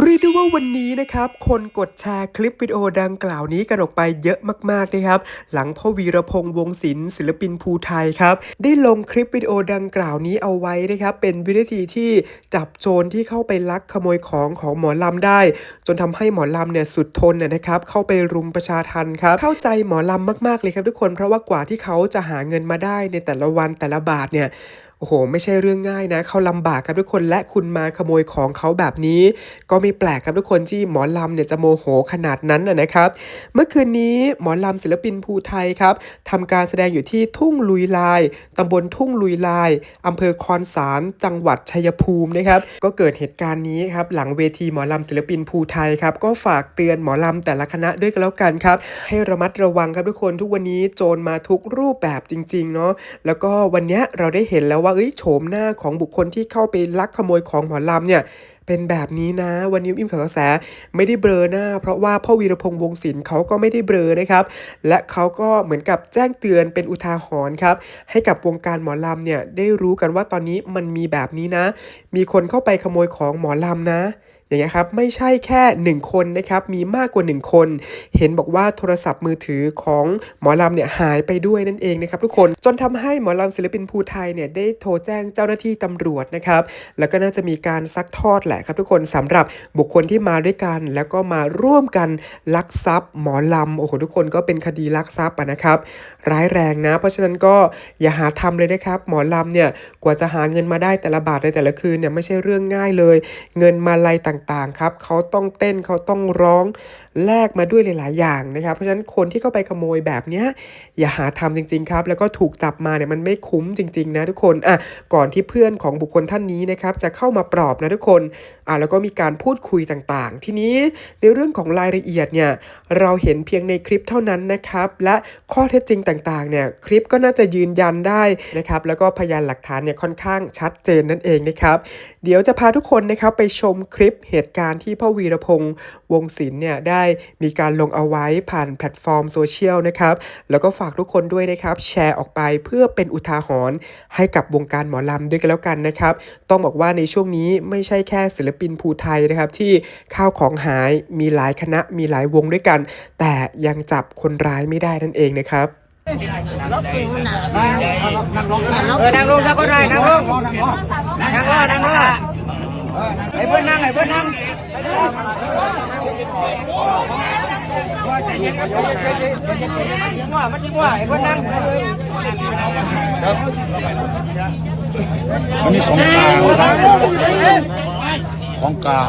เรียกได้ว่าวันนี้นะครับ คนกดแชร์คลิปวิดีโอดังกล่าวนี้กันออกไปเยอะมากๆนะครับ หลังพ่อวีรพงษ์วงศิลป์ศิลปินภูไทยครับ ได้ลงคลิปวิดีโอดังกล่าวนี้เอาไว้นะครับ เป็นวินาทีที่จับโจรที่เข้าไปลักขโมยของของหมอลำได้ จนทำให้หมอลำเนี่ยสุดทนนะนะครับ เข้าไปรุมประชาทันครับ เข้าใจหมอลำมากๆเลยครับทุกคนเพราะว่ากว่าที่เขาจะหาเงินมาได้ในแต่ละวันแต่ละบาทเนี่ย โอ้โห ไม่ใช่เรื่องง่ายนะเขาลำบากครับทุกคนและคุณมาขโมยของเขาแบบนี้ ก็ไม่แปลกครับทุกคนที่หมอลำเนี่ยจะโมโหขนาดนั้นนะครับ เมื่อคืนนี้หมอลำศิลปินภูไทยครับทำการแสดงอยู่ที่ทุ่งลุยลายตำบลทุ่งลุยลายอำเภอคอนสารจังหวัดชัยภูมินะครับ ก็เกิดเหตุการณ์นี้ครับหลังเวทีหมอลำศิลปินภูไทยครับก็ฝากเตือนหมอลำแต่ละคณะด้วยกันแล้วกันครับ ให้ระมัดระวังครับทุกคนทุกวันนี้โจรมาทุกรูปแบบจริงๆเนาะแล้วก็วันนี้เราได้เห็นแล้วว่าเอ้ยโฉมหน้าของบุคคลที่เข้าไปลักขโมยของหมอลำเนี่ยเป็นแบบนี้นะวันนี้อิมขาวกระแสไม่ได้เบลอหน้า เพราะว่าพ่อวีรพงษ์วงศิลป์เขาก็ไม่ได้เบลอนะครับ และเขาก็เหมือนกับแจ้งเตือนเป็นอุทาหรณ์ครับ ให้กับวงการหมอลำเนี่ยได้รู้กันว่าตอนนี้มันมีแบบนี้นะ มีคนเข้าไปขโมยของหมอลำนะ อย่างเงี้ยครับไม่ใช่แค่ 1 คนนะครับมีมากกว่า 1 คน เห็นบอกว่าโทรศัพท์มือถือของหมอลำเนี่ยหายไปด้วยนั่นเองนะครับทุกคนจนทำให้หมอลำศิลปินภูไทยเนี่ยได้โทรแจ้งเจ้าหน้าที่ตำรวจนะครับแล้วก็น่าจะมีการซักทอดแหละครับทุกคนสำหรับบุคคลที่มาด้วยกัน แล้วก็มาร่วมกันลักทรัพย์ หมอลำโอ้โหทุกคนก็เป็นคดีลักทรัพย์ะนะครับร้ายแรงนะ เพราะฉะนั้นก็อย่าหาทำเลยนะครับ หมอลำเนี่ยกว่าจะหาเงินมาได้แต่ละบาทในแต่ละคืนเนี่ยไม่ใช่เรื่องง่ายเลย เงินมาลัยต่างๆครับเขาต้องเต้นเขาต้องร้องแลกมาด้วยหลายๆ อย่างนะครับ เพราะฉะนั้นคนที่เข้าไปขโมยแบบเนี้ยอย่าหาทำจริง ๆ ครับ แล้วก็ถูกจับมาเนี่ยมันไม่คุ้มจริง ๆ นะทุกคนอะก่อนที่เพื่อนของบุคคลท่านนี้นะครับจะเข้ามาปลอบนะทุกคนอะแล้วก็มีการพูดคุยต่างๆ ทีนี้ในเรื่องของรายละเอียดเนี่ยเราเห็นเพียงในคลิปเท่านั้นนะครับ และข้อเท็จจริงต่างๆเนี่ยคลิปก็น่าจะยืนยันได้นะครับ แล้วก็พยานหลักฐานเนี่ยค่อนข้างชัดเจนนั่นเองนะครับ เดี๋ยวจะพาทุกคนนะครับไปชมคลิปเหตุการณ์ที่พ่อวีรพงษ์วงศิลป์เนี่ยได้มีการลงเอาไว้ผ่านแพลตฟอร์มโซเชียลนะครับแล้วก็ฝากทุกคนด้วยนะครับ แชร์ออกไปเพื่อเป็นอุทาหรณ์ให้กับวงการหมอลำด้วยกันแล้วกันนะครับ ต้องบอกว่าในช่วงนี้ไม่ใช่แค่ศิลปินภูไทยนะครับ ที่ข้าวของหายมีหลายคณะมีหลายวงด้วยกัน แต่ยังจับคนร้ายไม่ได้นั่นเองนะครับเออนั่งลงสักคนได้นั่งลงนั่งรอนั่งรอ ไอ้เพื่อนนั่งไอ้เพื่อนนั่งมันยิงว่ามันยิงว่าไอ้เพื่อนนั่งอันมีของกลางของกลาง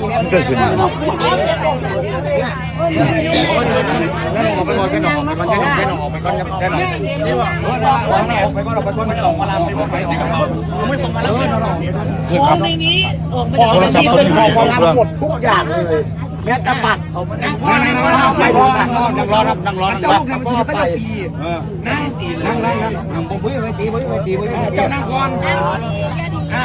มันก็สิมาเนาะออกไปก่อนแค่หนออกไปก่อนแค่หนอแค่หนอออกไปก่อนแค่หนอนี่ว่าออกไปก่อนออกไปก่อนมันออกมาลำไม่บอกไปที่กระเป๋าไม่บอกมาลำเพื่อนครับโทรศัพท์คนที่หายสองเครื่องทุกอย่างเลย แม้แต่บัตรเขาไม่ได้นั่งรอนั่งรอนั่งรอนั่งรอนั่งรอเจ้าลูกเนี่ยมันจะไปตีนั่งตีนั่งนั่งนั่งผมพูดไปตีพูดไปตีพูดไปตีเจ้านั่งก่อนอ่า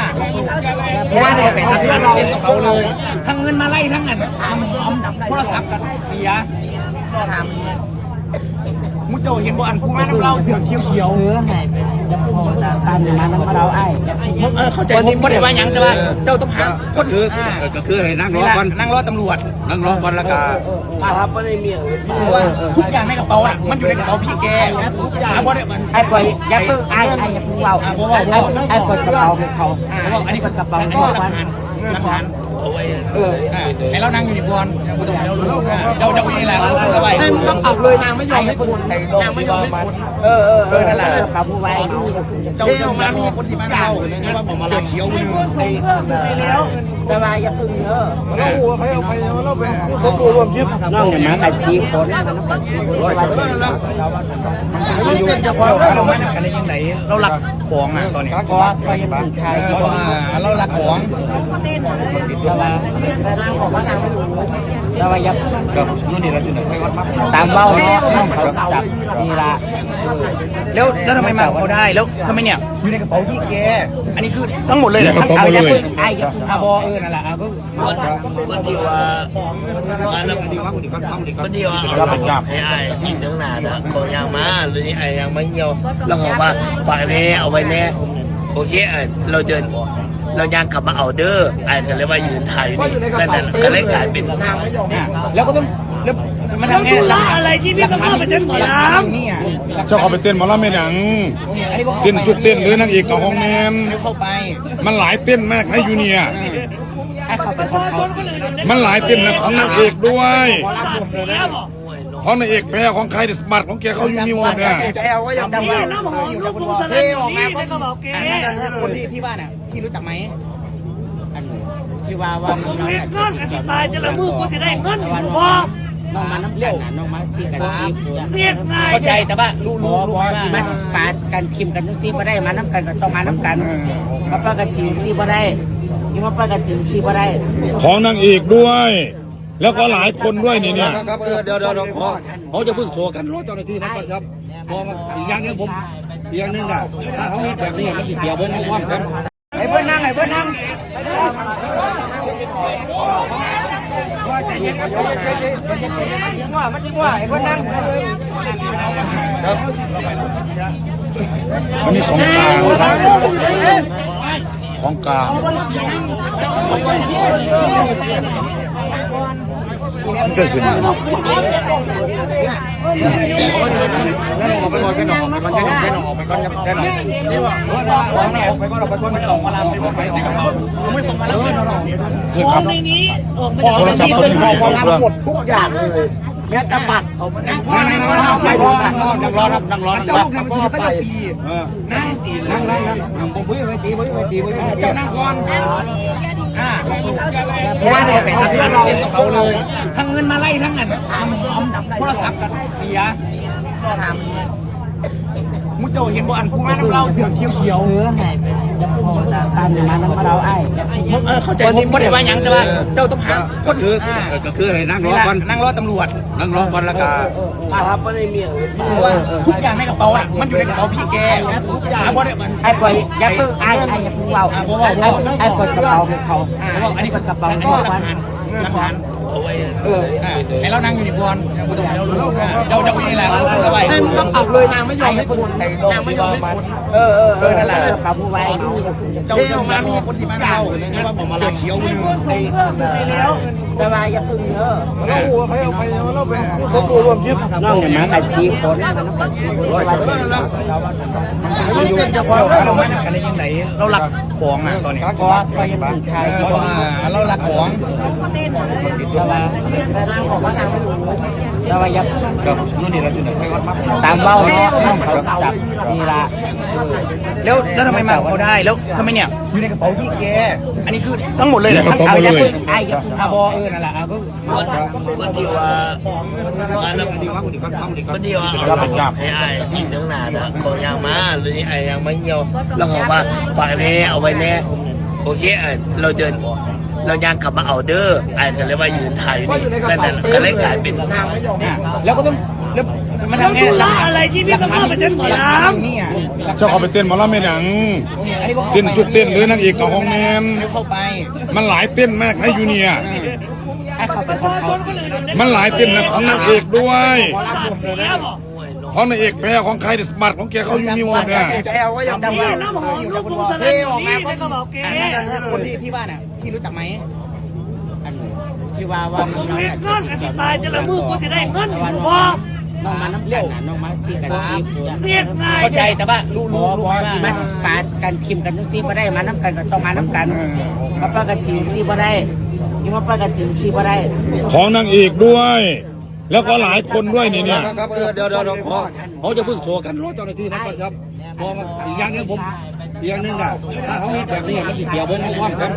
เพราะว่าเนี่ยเป็นทั้งเราเต็มกระเป๋าเลยทั้งเงินมาไล่ทั้งนั้นทำหอมโทรศัพท์กันเสียทำมุจโจเห็นบ่อันกูมาน้ำเล่าเสียเขียวเขียวเออให้ไปจะพอตามตามอย่างนั้นมาเราไอ้มึง เออเข้าใจผมไม่ได้ว่าหยังแต่ว่า เจ้าต้องหาคนคือก็คือให้นั่งรอก่อนนั่งรอตำรวจ นั่งรอก่อนละกาครับไม่ได้เมียเพราะว่าทุกอย่างในกระเป๋าอะมันอยู่ในกระเป๋าพี่แกทุกอย่างเพราะเนี่ยมันไอ้ปล่อยอย่าเพิ่งไอ้ไอ้อย่าเพิ่งเราไอ้ไอ้ปล่อยกระเป๋าของเขาอ่าเพราะว่าอันนี้กระเป๋าอันขนี้องหลักมันฐานหลักฐาน เอออ่าให้เรานั่งอยู่ในกวนกูต้องเจ้าเจ้านี่แหละเอาไว้ให้มันต้องเอาเลยนางไม่ยอมให้คุณนางไม่ยอมให้คุณเออเออเออนั่นแหละกับผู้ไว้เจ้าเจ้ามามีคนที่มาเล่าเลยว่าผมมาเสียเขียวมือแต่ว่าอย่าเพิ่งเออเราหัวไปเอาไปเราไปเขาดูรวมยึดน้องอย่างนั้นแต่ชี้คนมันต้องตัดชี้คนว่าสิมันเป็นเจ้าของเราไม่ได้อะไรยังไงเราหลักของอะตอนนี้ก็ก็ยังเป็นชายก็เราหลักของแต่ว่าแต่นางบอกว่านางไม่รู้แต่ว่าอย่ากับนู่นนี่แล้วจุดไหนตามเบ้าเนาะเขาจับนี่ละแล้วแล้วทำไมมาเขาได้แล้วทำไมเนี่ยอยู่ในกระเป๋าพี่แกอันนี้คือทั้งหมดเลยเหรอทั้งเอาอย่าเพิ่งไอ้อย่าเพิ่งอาเอาบอเออนั่นแหละอะก็คนที่ว่าอันนั้นคนที่ว่าเอาให้ไอ้ยิงทั้งหนานะของยางมาหรือไอ้ยางมาเหี่ยวแล้วก็ว่าฝากแน่เอาไว้แน่โอเคเออเราเดิน เรายังกลับมาเอาเด้อไอ้ก็เลยว่ายืนถ่ายอยู่นี่นั่นนั่นก็เลยกลายเป็นแล้วก็ต้องแล้วมันแล้วทำไงธุระอะไรที่พี่ต้องเข้าไปเต้นหมอลำ นี่อะเจ้าเขาไปเต้นหมอลำไม่หนังอันนี้ก็เต้นทุกเต้นหรือนางเอกกับห้องแมนเข้าไปมันหลายเต้นมากนะยูเนี่ยไอ้เข้าไปประชาชนคนอื่นมันหลายเต้นนะของนางเอกด้วยเสียบอกของนางเอกแพ้ของใครเดสบัตของแกเขาอยู่นี่หมดเนี่ยแล้วก็ยังนี่น้ำหอมลูกกุ้งสลัดนี่ในกระบอกแกคนที่ที่บ้านอะ พี่รู้จักไหมอันที่ว่าว่าน้องเรียกอะเงินกับสไตล์จะละมือกูสิได้เงินบอกน้องมาน้ำกันน่ะน้องมาชี้กันชี้เรียกนายเข้าใจแต่ว่ารู้รู้รู้ไหมว่ามันปาดกันทีมกันจังซี่บ่ได้มาน้ำกันก็ต้องมาน้ำกันมาปากันทีมซี่บ่ได้ยิ่งมาปากันทีมซี่บ่ได้ของนางเอกด้วยแล้วก็หลายคนด้วยนี่เนี่ยครับเออเดี๋ยวเดี๋ยวเดี๋ยวขอเขาจะเพิ่งโชว์กันรอเจ้าหน้าที่นะก่อนครับเพออีกอย่างหนึงผมอีกอย่างหนึงอะถ้าเขาเฮ็ดแบบนี้มันสิเสียเบิ้ลความกันไอ้ เพื่อนนั่งไอ้เพื่อนนั่งว่ามันจริงว่าไอ้เพื่อนนั่งอันนี้ของกลางของกลาง มันก็สิมาแล้วออกไปก่อนแค่หนออกไปก่อนแค่หนอแค่หนอออกไปก่อนแค่หนอนี่ว่าออกไปก่อนออกไปก่อนมันออกมาลำไปบอกไปในกระเป๋าไม่ตกมาแล้วของในนี้ออกมาโทรศัพท์คนที่ห้องของเครื่องทุกอย่างเลยแม้แต่บัตรเขาไม่ได้นั่งรอนั่งรอนั่งรอนั่งรอเจ้าลูกเนี่ยมันสิไปตีนั่งนั่งนั่งนั่งผมพูดไม่ตีไม่ไม่ตีไม่ตีเจ้านั่งก่อนอ่า เพราะว่าเนี่ยไปทำงานเราเขาเลย ทั้งเงินมาไล่ทั้งนั้นทำหอมโทรศัพท์กันเสียทำ มุเจ้าเห็นบ่อันผู้มาน้ำเล่าเสียเขียวเขียวตามอย่างนั้นมาเราไอ้มึงเออเข้าใจผมไม่ได้ว่าหยังแต่ว่าเจ้าต้องหาคนคือก็คืออะไรนั่งรอก่อนนั่งรอตำรวจนั่งรอก่อนละกาครับไม่ได้เมียเพราะว่าทุกอย่างในกระเป๋าอะมันอยู่ในกระเป๋าพี่แกทุกอย่างเพราะเนี่ยมันไอ้ปล่อยยักษ์เพิ่งไอ้ไอ้ยักษ์เพิ่งเราไอ้ไอ้ปล่อยกระเป๋าของเขาอ่าเพราะว่าอันนี้กระเป๋าอันขนี้องหลักมันฐานหลักฐานเอาไว้เอออ่าให้เรานั่งอยู่ในกวน กูต้องห้เรารู้อ่าเจ้าเจ้านี่แหละเอาไว้ต้องเอาเลยนางไม่ยอมให้คุณนางไม่ยอมให้คุณเออเออเออนั่นแหละกับผู้ไว้เจ้าออกมามีคนที่บ้านเราใช่ว่าผมมาลาเขียวมือส่งเครื่องไปแล้วจะมาพิ่งเยอะเราหัวไปเอาไปเราไปเขาตัวรวมยึดน้องอย่างนั้นกัดชี้คนมันต้องกัดชี้คนว่าเราอยู่จะความเราไม่ได้อะไรยังไงเราหลักของอะตอนนี้ก็ก็ยังถึงไทยเราหลักของแต่ว่าแต่นาบอกว่านาไม่รู้แต่ว่ายักษ์กับนู่นนี่เราอยู่ไหนตามเบ้าเนาะเขาจับนี่ละแล้วแล้วทำไมมาเขาได้แล้วทำไมเนี่ยอยู่ในกระเป๋าพี่แกอันนี้คือทั้งหมดเลยเหรอในกระเป๋าหมดเลยไอ้ยักษ์อาบอเออนั่นแหละอะก็คนคนที่ว่ามาแล้วคนที่ว่าเอาให้ไอ้ยิงทั้งหนานะของยางมาหรือไอ้ยางไม่เหี่ยวแล้วเขาว่าฝากแน่เอาไว้แน่โอเคเออเราเดิน เรายังกลับมาเอาเด้อไอ้ก็เลยว่ายืนถ่ายอยู่นี่นั่นนั่นก็เลยกลายเป็นแล้วก็ต้องแล้วมันแล้วทำไงธุระอะไรที่พี่ต้องเข้าไปเต้นหมอลำนี่อะเจ้าเขาไปเต้นหมอลำไม่หนังอันนี้ก็เต้นทุกเต้นหรือนางเอกกับห้องแมนเข้าไป มันหลายเต้นมากนะยูเนี่ยไอ้เขาไปประของชาชเขานคนอื่นมันหลายเต้นนะของนางเอกด้วยเสียบอก ของนางเอกแพ้ของใครเดสบัตของแกเขาอยู่นี่หมดเนี่ยแล้วก็ยังนี่น้ำหอมลูกกุ้งสลัดนี่ในกระบอกแกคนที่ที่บ้านอะพี่รู้จักไหมอันที่ว่าว่าน้องเรียอะกเงินกับสไตล์จะละมือกูสิได้เงินบอกน้องมาน้ำกันน่ะน้องมาชี้กันชี้คนเรียกนายเข้าใจแต่ว่ารู้รู้รู้ไหมว่ามันปาดกันทีมกันจังซี่บ่ได้มาน้ำกันก็ต้องมาน้ำกันมาปากันทีมซี่บ่ได้ยิ่งมาปากันทีมซี่บ่ได้ ของนางเอกด้วย แล้วก็หลายคนด้วยนี่เนี่ย ครับเออเดี๋ยวเดี๋ยวเดี๋ยวขอเขาจะเพิ่งโชว์กันรอเจ้าหน้าที่นะก่อนครับเพออีกอย่างหนึงผมอีกอย่างหนึงอะถ้าเขาเฮ็ดแบบนี้มันสิเสียเบิ้ลความกัน